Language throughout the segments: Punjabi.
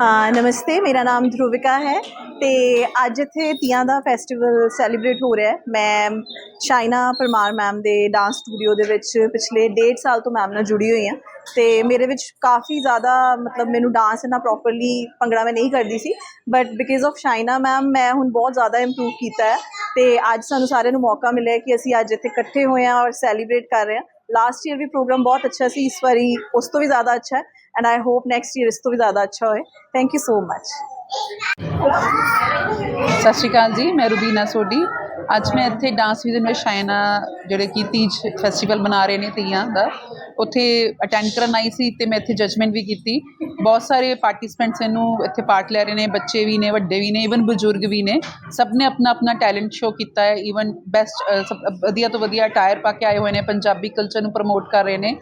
ਨਮਸਤੇ, ਮੇਰਾ ਨਾਮ ਧਰੁਵਿਕਾ ਹੈ ਤੇ ਅੱਜ ਇੱਥੇ ਤੀਆਂ ਦਾ ਫੈਸਟੀਵਲ ਸੈਲੀਬ੍ਰੇਟ ਹੋ ਰਿਹਾ ਹੈ। ਮੈਂ ਸ਼ਾਇਨਾ ਪਰਮਾਰ ਮੈਮ ਦੇ ਡਾਂਸ ਸਟੂਡੀਓ ਦੇ ਵਿੱਚ ਪਿਛਲੇ 1.5 ਸਾਲ ਤੋਂ ਮੈਮ ਨਾਲ ਜੁੜੀ ਹੋਈ ਹਾਂ ਤੇ ਮੇਰੇ ਵਿੱਚ ਕਾਫੀ ਜ਼ਿਆਦਾ ਮਤਲਬ ਮੈਨੂੰ ਡਾਂਸ ਇੰਨਾ ਪ੍ਰੋਪਰਲੀ ਭੰਗੜਾ ਮੈਂ ਨਹੀਂ ਕਰਦੀ ਸੀ but because of Shaina ma'am ਮੈਂ ਹੁਣ ਬਹੁਤ ਜ਼ਿਆਦਾ ਇੰਪਰੂਵ ਕੀਤਾ ਹੈ ਤੇ ਅੱਜ ਸਾਨੂੰ ਸਾਰਿਆਂ ਨੂੰ ਮੌਕਾ ਮਿਲਿਆ ਕਿ ਅਸੀਂ ਅੱਜ ਇੱਥੇ ਇਕੱਠੇ ਹੋਏ ਹਾਂ ਔਰ ਸੈਲੀਬ੍ਰੇਟ ਕਰ ਰਹੇ ਹਾਂ। ਲਾਸਟ ਈਅਰ ਵੀ ਪ੍ਰੋਗਰਾਮ ਬਹੁਤ ਅੱਛਾ ਸੀ, ਇਸ ਵਾਰੀ ਉਸ ਤੋਂ ਵੀ ਜ਼ਿਆਦਾ ਅੱਛਾ ਹੈ। And I hope next year ਇਸ ਤੋਂ ਵੀ ਜ਼ਿਆਦਾ ਅੱਛਾ ਹੋਏ। ਥੈਂਕ ਯੂ ਸੋ ਮਚ ਸਤਿ ਸ਼੍ਰੀ ਅਕਾਲ ਜੀ, ਮੈਂ ਰੁਬੀਨਾ ਸੋਢੀ। ਅੱਜ ਮੈਂ ਇੱਥੇ ਡਾਂਸ ਵਿਜ਼ਨ ਵਿੱਚ ਸ਼ਾਇਨਾ ਜਿਹੜੇ ਕਿ ਤੀਜ ਫੈਸਟੀਵਲ ਮਨਾ ਰਹੇ ਨੇ ਤੀਆਂ ਦਾ। ਉੱਥੇ ਅਟੈਂਡ ਕਰਨ ਆਈ ਸੀ ਤੇ ਮੈਂ ਇੱਥੇ ਜਜਮੈਂਟ ਵੀ ਕੀਤੀ। ਬਹੁਤ ਸਾਰੇ ਪਾਰਟਿਸਪੈਂਟਸ ਇਹਨੂੰ ਇੱਥੇ ਪਾਰਟ ਲੈ ਰਹੇ ਨੇ, ਬੱਚੇ ਵੀ ਨੇ, ਵੱਡੇ ਵੀ ਨੇ ਇਵਨ ਬਜ਼ੁਰਗ ਵੀ ਨੇ। ਸਭ ਨੇ ਆਪਣਾ ਆਪਣਾ ਟੈਲੈਂਟ ਸ਼ੋ ਕੀਤਾ ਹੈ। ਇਵਨ ਬੈਸਟ ਵਧੀਆ ਤੋਂ ਵਧੀਆ ਅਟਾਇਰ ਪਾ ਕੇ ਆਏ ਹੋਏ ਨੇ। ਪੰਜਾਬੀ ਕਲਚਰ ਨੂੰ ਪ੍ਰਮੋਟ ਕਰ ਰਹੇ ਨੇ।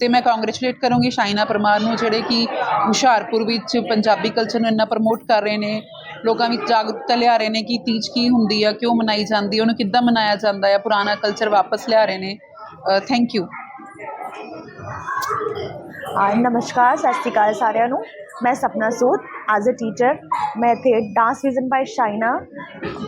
ਤੇ ਮੈਂ ਕੰਗ੍ਰੈਚੁਲੇਟ ਕਰੂੰਗੀ ਸ਼ਾਇਨਾ ਪਰਮਾਰ ਨੂੰ, ਜਿਹੜੇ ਕਿ ਹੁਸ਼ਿਆਰਪੁਰ ਵਿੱਚ ਪੰਜਾਬੀ ਕਲਚਰ ਨੂੰ ਇੰਨਾ ਪ੍ਰਮੋਟ ਕਰ ਰਹੇ ਨੇ, ਲੋਕਾਂ ਵਿੱਚ ਜਾਗਰੂਕਤਾ ਲਿਆ ਰਹੇ ਨੇ ਕਿ ਤੀਜ ਕੀ ਹੁੰਦੀ ਆ, ਕਿਉਂ ਮਨਾਈ ਜਾਂਦੀ ਹੈ ਉਹਨੂੰ ਕਿੱਦਾਂ ਮਨਾਇਆ ਜਾਂਦਾ ਹੈ ਪੁਰਾਣਾ ਕਲਚਰ ਵਾਪਸ ਲਿਆ ਰਹੇ ਨੇ। ਥੈਂਕ ਯੂ ਨਮਸਕਾਰ, ਸਤਿ ਸ਼੍ਰੀ ਅਕਾਲ ਸਾਰਿਆਂ ਨੂੰ। ਮੈਂ Sapna Sood as a teacher ਮੈਂ ਇੱਥੇ dance vision by Shaina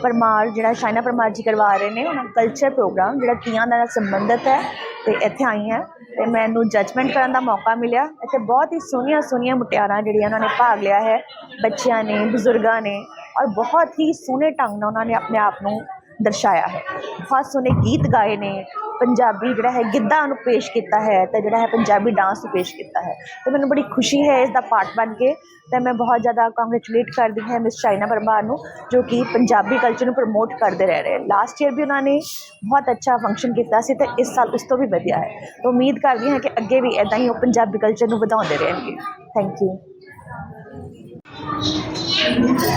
Parmar ਜਿਹੜਾ ਸ਼ਾਇਨਾ ਪਰਮਾਰ ਜੀ ਕਰਵਾ ਰਹੇ ਨੇ, ਉਹਨਾਂ ਕਲਚਰ ਪ੍ਰੋਗਰਾਮ ਜਿਹੜਾ ਤੀਆਂ ਨਾਲ ਸੰਬੰਧਿਤ ਹੈ, ਤੇ ਇੱਥੇ ਆਈ ਹਾਂ। ਤੇ ਮੈਨੂੰ ਜਜਮੈਂਟ ਕਰਨ ਦਾ ਮੌਕਾ ਮਿਲਿਆ। ਇੱਥੇ ਬਹੁਤ ਹੀ ਸੋਹਣੀਆਂ ਸੋਹਣੀਆਂ ਮੁਟਿਆਰਾਂ ਜਿਹੜੀਆਂ ਉਹਨਾਂ ਨੇ ਭਾਗ ਲਿਆ ਹੈ, ਬੱਚਿਆਂ ਨੇ, ਬਜ਼ੁਰਗਾਂ ਨੇ, ਔਰ ਬਹੁਤ ਹੀ ਸੋਹਣੇ ਢੰਗ ਨਾਲ ਉਹਨਾਂ ਨੇ ਆਪਣੇ ਆਪ ਨੂੰ ਦਰਸਾਇਆ ਹੈ। ਬਹੁਤ ਸੋਹਣੇ ਗੀਤ ਗਾਏ ਨੇ ਪੰਜਾਬੀ ਜਿਹੜਾ ਹੈ ਗਿੱਧਾ ਨੂੰ ਪੇਸ਼ ਕੀਤਾ ਹੈ ਤੇ ਜਿਹੜਾ ਹੈ ਪੰਜਾਬੀ ਡਾਂਸ ਨੂੰ ਪੇਸ਼ ਕੀਤਾ ਹੈ। ਤੇ ਮੈਨੂੰ ਬੜੀ ਖੁਸ਼ੀ ਹੈ ਇਸ ਦਾ ਪਾਰਟ ਬਣ ਕੇ ਤੇ ਮੈਂ ਬਹੁਤ ਜ਼ਿਆਦਾ ਕੰਗ੍ਰੈਚੁਲੇਟ ਕਰਦੀ ਹਾਂ ਮਿਸ ਚਾਈਨਾ ਪਰਮਾਰ ਨੂੰ, ਜੋ ਕਿ ਪੰਜਾਬੀ ਕਲਚਰ ਨੂੰ ਪ੍ਰਮੋਟ ਕਰਦੇ ਰਹਿ ਰਹੇ। ਲਾਸਟ ਈਅਰ ਵੀ ਉਹਨਾਂ ਨੇ ਬਹੁਤ ਅੱਛਾ ਫੰਕਸ਼ਨ ਕੀਤਾ ਸੀ ਤੇ ਇਸ ਸਾਲ ਉਸ ਤੋਂ ਵੀ ਵਧੀਆ ਹੈ। ਤਾਂ ਉਮੀਦ ਕਰਦੀ ਹਾਂ ਕਿ ਅੱਗੇ ਵੀ ਇਦਾਂ ਹੀ ਉਹ ਪੰਜਾਬੀ ਕਲਚਰ ਨੂੰ ਵਧਾਉਂਦੇ ਰਹਿਣਗੇ। ਥੈਂਕ ਯੂ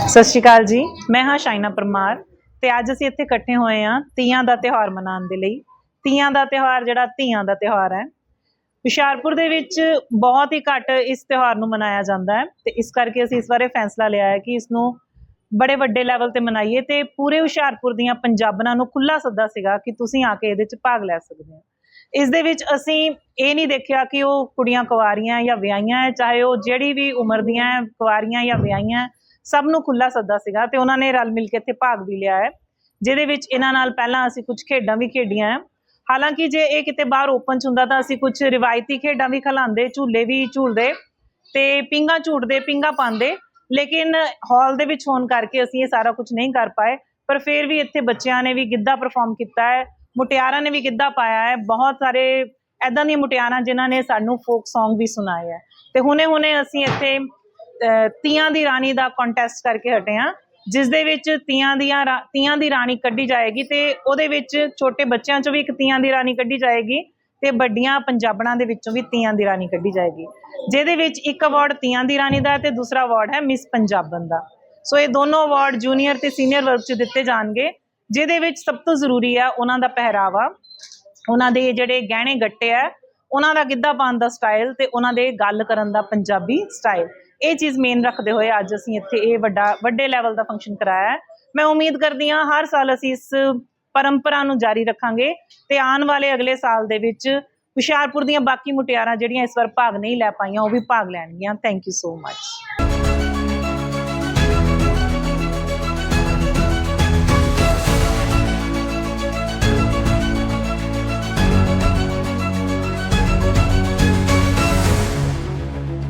ਸਤਿ ਸ਼੍ਰੀ ਅਕਾਲ ਜੀ। ਮੈਂ ਹਾਂ ਸ਼ਾਇਨਾ ਪਰਮਾਰ ਤੇ ਅੱਜ ਅਸੀਂ ਇੱਥੇ ਇਕੱਠੇ ਹੋਏ ਹਾਂ ਤੀਆਂ ਦਾ ਤਿਉਹਾਰ ਮਨਾਉਣ ਦੇ ਲਈ। ਤੀਆਂ ਦਾ ਤਿਉਹਾਰ ਜਿਹੜਾ ਧੀਆਂ ਦਾ ਤਿਉਹਾਰ ਹੈ। ਹੁਸ਼ਿਆਰਪੁਰ ਦੇ ਵਿੱਚ ਬਹੁਤ ਹੀ ਘੱਟ ਇਸ ਤਿਉਹਾਰ ਨੂੰ ਮਨਾਇਆ ਜਾਂਦਾ ਹੈ ਤੇ ਇਸ ਕਰਕੇ ਅਸੀਂ ਇਸ ਬਾਰੇ ਫੈਸਲਾ ਲਿਆ ਹੈ ਕਿ ਇਸ ਨੂੰ ਬੜੇ ਵੱਡੇ ਲੈਵਲ ਤੇ ਮਨਾਈਏ ਤੇ ਪੂਰੇ ਹੁਸ਼ਿਆਰਪੁਰ ਦੀਆਂ ਪੰਜਾਬਣਾਂ ਨੂੰ ਖੁੱਲਾ ਸੱਦਾ ਸੀਗਾ ਕਿ ਤੁਸੀਂ ਆ ਕੇ ਇਹਦੇ ਵਿੱਚ ਭਾਗ ਲੈ ਸਕਦੇ ਹੋ। ਇਸ ਦੇ ਵਿੱਚ ਅਸੀਂ ਇਹ ਨਹੀਂ ਦੇਖਿਆ ਕਿ ਉਹ ਕੁੜੀਆਂ ਕੁਵਾਰੀਆਂ ਜਾਂ ਵਿਆਹੀਆਂ ਹੈ ਚਾਹੇ ਉਹ ਜਿਹੜੀ ਵੀ ਉਮਰ ਦੀਆਂ ਹੈ ਕੁਵਾਰੀਆਂ ਜਾਂ ਵਿਆਹੀਆਂ ਹੈ, ਸਭ ਨੂੰ ਖੁੱਲਾ ਸੱਦਾ ਸੀਗਾ ਤੇ ਉਹਨਾਂ ਨੇ ਰਲ ਮਿਲ ਕੇ ਇੱਥੇ ਭਾਗ ਵੀ ਲਿਆ ਹੈ। ਜਿਹਦੇ ਵਿੱਚ ਇਹਨਾਂ ਨਾਲ ਪਹਿਲਾਂ ਅਸੀਂ ਕੁਝ ਖੇਡਾਂ ਵੀ ਖੇਡੀਆਂ ਹੈ। ਹਾਲਾਂਕਿ ਜੇ ਇਹ ਕਿਤੇ ਬਾਹਰ ਓਪਨ ਚ ਹੁੰਦਾ ਤਾਂ ਅਸੀਂ ਕੁਝ ਰਿਵਾਇਤੀ ਖੇਡਾਂ ਵੀ ਖਿਲਾਉਂਦੇ, ਝੂਲੇ ਵੀ ਝੂਲਦੇ ਤੇ ਪਿੰਗਾ ਝੂਟਦੇ, ਪਿੰਗਾ ਪਾਉਂਦੇ। ਲੇਕਿਨ ਹਾਲ ਦੇ ਵਿੱਚ ਹੋਣ ਕਰਕੇ ਅਸੀਂ ਇਹ ਸਾਰਾ ਕੁਝ ਨਹੀਂ ਕਰ ਪਾਏ। ਪਰ ਫਿਰ ਵੀ ਇੱਥੇ ਬੱਚਿਆਂ ਨੇ ਵੀ ਗਿੱਧਾ ਪਰਫਾਰਮ ਕੀਤਾ ਹੈ, ਮੁਟਿਆਰਾਂ ਨੇ ਵੀ ਗਿੱਧਾ ਪਾਇਆ ਹੈ। ਬਹੁਤ ਸਾਰੇ ਐਦਾਂ ਦੀਆਂ ਮੁਟਿਆਰਾਂ ਜਿਨ੍ਹਾਂ ਨੇ ਸਾਨੂੰ ਫੋਕ Song ਵੀ ਸੁਣਾਏ ਹੈ। ਤੇ ਹੁਣੇ ਹੁਣੇ ਅਸੀਂ ਇੱਥੇ ਤੀਆਂ ਦੀ ਰਾਣੀ ਦਾ ਕੰਟੈਸਟ ਕਰਕੇ ਹਟੇ ਹਾਂ। ਜਿਸ ਦੇ ਵਿੱਚ ਤੀਆਂ ਦੀਆਂ ਰਾ- ਤੀਆਂ ਦੀ ਰਾਣੀ ਕੱਢੀ ਜਾਏਗੀ ਤੇ ਉਹਦੇ ਵਿੱਚ ਛੋਟੇ ਬੱਚਿਆਂ ਚੋਂ ਵੀ ਇੱਕ ਤੀਆਂ ਦੀ ਰਾਣੀ ਕੱਢੀ ਜਾਏਗੀ ਤੇ ਵੱਡੀਆਂ ਪੰਜਾਬਣਾਂ ਦੇ ਵਿੱਚੋਂ ਵੀ ਤੀਆਂ ਦੀ ਰਾਣੀ ਕੱਢੀ ਜਾਏਗੀ। ਜਿਹਦੇ ਵਿੱਚ ਇੱਕ ਅਵਾਰਡ ਤੀਆਂ ਦੀ ਰਾਣੀ ਦਾ ਹੈ ਤੇ ਦੂਸਰਾ ਅਵਾਰਡ ਹੈ ਮਿਸ ਪੰਜਾਬਣ ਦਾ। ਸੋ ਇਹ ਦੋਨੋਂ ਅਵਾਰਡ ਜੂਨੀਅਰ ਤੇ ਸੀਨੀਅਰ ਵਰਗ 'ਚ ਦਿੱਤੇ ਜਾਣਗੇ, ਜਿਹਦੇ ਵਿੱਚ ਸਭ ਤੋਂ ਜ਼ਰੂਰੀ ਹੈ ਉਹਨਾਂ ਦਾ ਪਹਿਰਾਵਾ, ਉਹਨਾਂ ਦੇ ਜਿਹੜੇ ਗਹਿਣੇ ਗੱਟੇ ਆ ਉਹਨਾਂ ਦਾ ਗਿੱਧਾ ਪਾਉਣ ਦਾ ਸਟਾਈਲ ਤੇ ਉਹਨਾਂ ਦੇ ਗੱਲ ਕਰਨ ਦਾ ਪੰਜਾਬੀ ਸਟਾਈਲ ਇਹ ਚੀਜ਼ ਮੇਨ ਰੱਖਦੇ ਹੋਏ ਅੱਜ ਅਸੀਂ ਇੱਥੇ ਇਹ ਵੱਡਾ, ਵੱਡੇ ਲੈਵਲ ਦਾ ਫੰਕਸ਼ਨ ਕਰਾਇਆ ਹੈ। ਮੈਂ ਉਮੀਦ ਕਰਦੀ ਹਾਂ ਹਰ ਸਾਲ ਅਸੀਂ ਇਸ ਪਰੰਪਰਾ ਨੂੰ ਜਾਰੀ ਰੱਖਾਂਗੇ ਤੇ ਆਉਣ ਵਾਲੇ ਅਗਲੇ ਸਾਲ ਦੇ ਵਿੱਚ ਹੁਸ਼ਿਆਰਪੁਰ ਦੀਆਂ ਬਾਕੀ ਮੁਟਿਆਰਾਂ ਜਿਹੜੀਆਂ ਇਸ ਵਾਰ ਭਾਗ ਨਹੀਂ ਲੈ ਪਾਈਆਂ, ਉਹ ਵੀ ਭਾਗ ਲੈਣਗੀਆਂ। Thank you so much